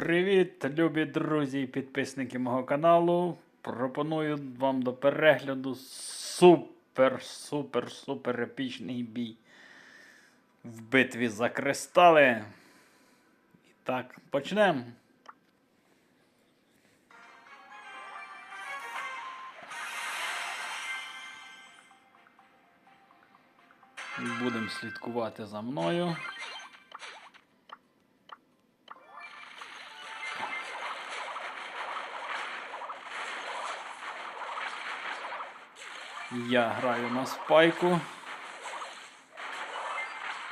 Привіт, любі друзі і підписники мого каналу. Пропоную вам до перегляду супер, супер, супер епічний бій в битві за кристали. І так, почнемо. Будемо слідкувати за мною. Я граю на спайку.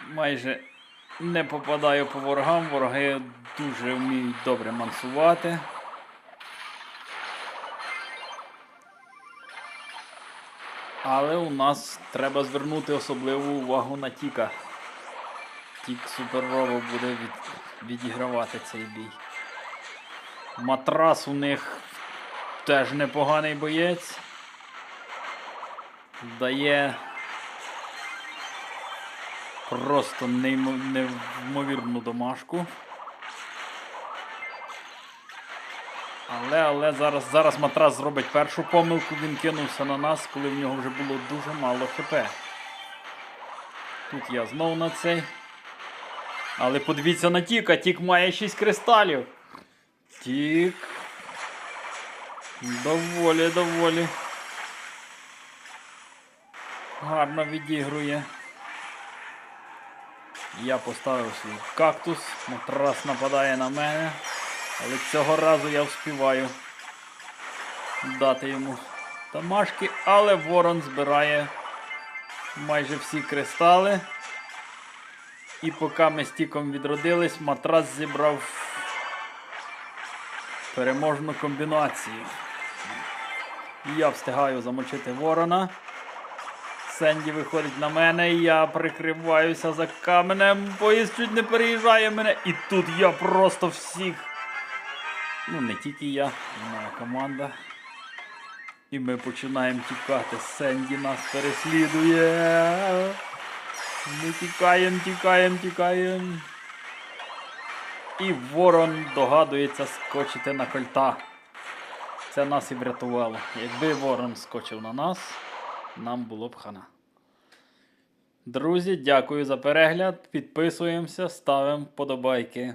Майже не попадаю по ворогам. Вороги дуже вміють добре мансувати. Але у нас треба звернути особливу увагу на Тіка. Тік суперово буде від... відігравати цей бій. Матрас у них теж непоганий боєць дає просто неймо- неймовірну домашку. Але, але зараз, зараз матрас зробить першу помилку, він кинувся на нас, коли в нього вже було дуже мало хп. Тут я знову на цей. Але подивіться на Тіка, Тік має 6 кристалів. Тік. Доволі, доволі. Гарно відігрує. Я поставив свій кактус, матрас нападає на мене, але цього разу я вспіваю дати йому тамашки, але ворон збирає майже всі кристали. І поки ми з тіком відродились, матрас зібрав переможну комбінацію. Я встигаю замочити ворона. Сенді виходить на мене, я прикриваюся за каменем, поїзд чуть не переїжджає мене. І тут я просто всіх. Ну, не тільки я, моя команда. І ми починаємо тікати. Сенді нас переслідує. Ми тікаємо, тікаємо, тікаємо. І ворон догадується скочити на кольта. Це нас і врятувало. Якби ворон скочив на нас нам було б хана. Друзі, дякую за перегляд. Підписуємося, ставимо подобайки.